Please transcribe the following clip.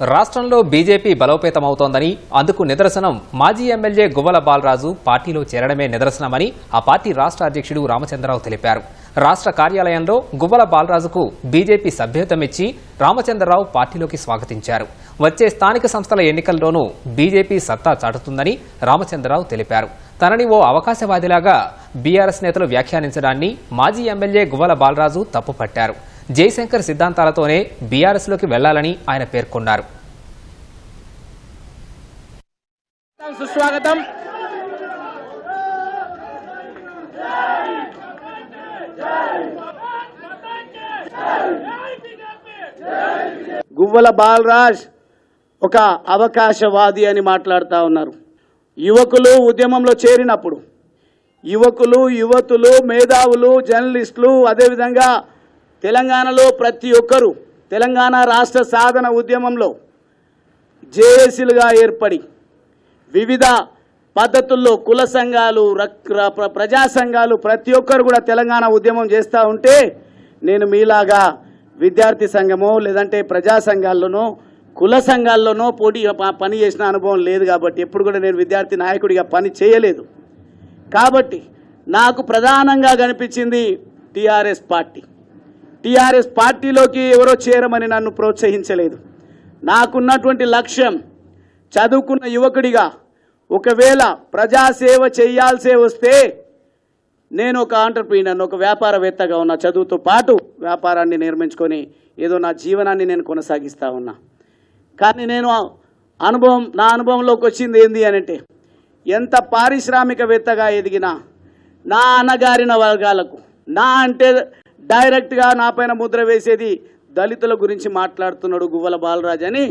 రాష్ట్రంలో బీజేపీ బలోపేతమవుతోందని అందుకు నిదర్శనం మాజీ ఎమ్మెల్యే గువ్వల బాలరాజు పార్టీలో చేరడమే నిదర్శనమని ఆ పార్టీ రాష్ట్ర అధ్యక్షుడు రామచంద్రరావు తెలిపారు. రాష్ట్ర కార్యాలయంలో గువ్వల బాలరాజుకు బీజేపీ సభ్యత్వమిచ్చి రామచంద్రరావు పార్టీలోకి స్వాగతించారు. వచ్చే స్థానిక సంస్థల ఎన్నికల్లోనూ బీజేపీ సత్తా చాటుతుందని రామచంద్రరావు తెలిపారు. తనని ఓ అవకాశవాదిలాగా బీఆర్ఎస్ నేతలు వ్యాఖ్యానించడాన్ని మాజీ ఎమ్మెల్యే గువ్వల బాలరాజు తప్పుపట్టారు. జయశంకర్ సిద్ధాంతాలతోనే బీఆర్ఎస్లోకి వెళ్ళాలని ఆయన పేర్కొన్నారు. సుస్వాగతం. గువ్వల బాలరాజ్ ఒక అవకాశవాది అని మాట్లాడుతూ ఉన్నారు. యువకులు ఉద్యమంలో చేరినప్పుడు యువకులు యువతులు మేధావులు జర్నలిస్టులు అదేవిధంగా తెలంగాణలో ప్రతి ఒక్కరూ తెలంగాణ రాష్ట్ర సాధన ఉద్యమంలో జేఏసీలుగా ఏర్పడి వివిధ పద్ధతుల్లో కుల సంఘాలు రక్- ర- ప్రజా సంఘాలు ప్రతి ఒక్కరు కూడా తెలంగాణ ఉద్యమం చేస్తూ ఉంటే నేను మీలాగా విద్యార్థి సంఘమో లేదంటే ప్రజా సంఘాల్లోనో కుల సంఘాల్లోనో పోటీ ప- పని చేసిన అనుభవం లేదు కాబట్టి ఎప్పుడు కూడా నేను విద్యార్థి నాయకుడిగా పని చేయలేదు. కాబట్టి నాకు ప్రధానంగా కనిపించింది టీఆర్ఎస్ పార్టీ. టీఆర్ఎస్ పార్టీలోకి ఎవరో చేరమని నన్ను ప్రోత్సహించలేదు. నాకున్నటువంటి లక్ష్యం చదువుకున్న యువకుడిగా ఒకవేళ ప్రజాసేవ చేయాల్సే వస్తే నేను ఒక ఆంటర్ప్రీనర్ ఒక వ్యాపారవేత్తగా ఉన్నా. చదువుతో పాటు వ్యాపారాన్ని నిర్మించుకొని ఏదో నా జీవనాన్ని నేను కొనసాగిస్తూ ఉన్నా. కానీ నేను అనుభవం నా అనుభవంలోకి వచ్చింది ఏంది అని అంటే ఎంత పారిశ్రామికవేత్తగా ఎదిగినా నా అన్నగారిన వర్గాలకు నా అంటే డైరెక్ట్గా నా పైన ముద్ర వేసేది దళితుల గురించి మాట్లాడుతున్నాడు గువ్వల బాలరాజ్ అని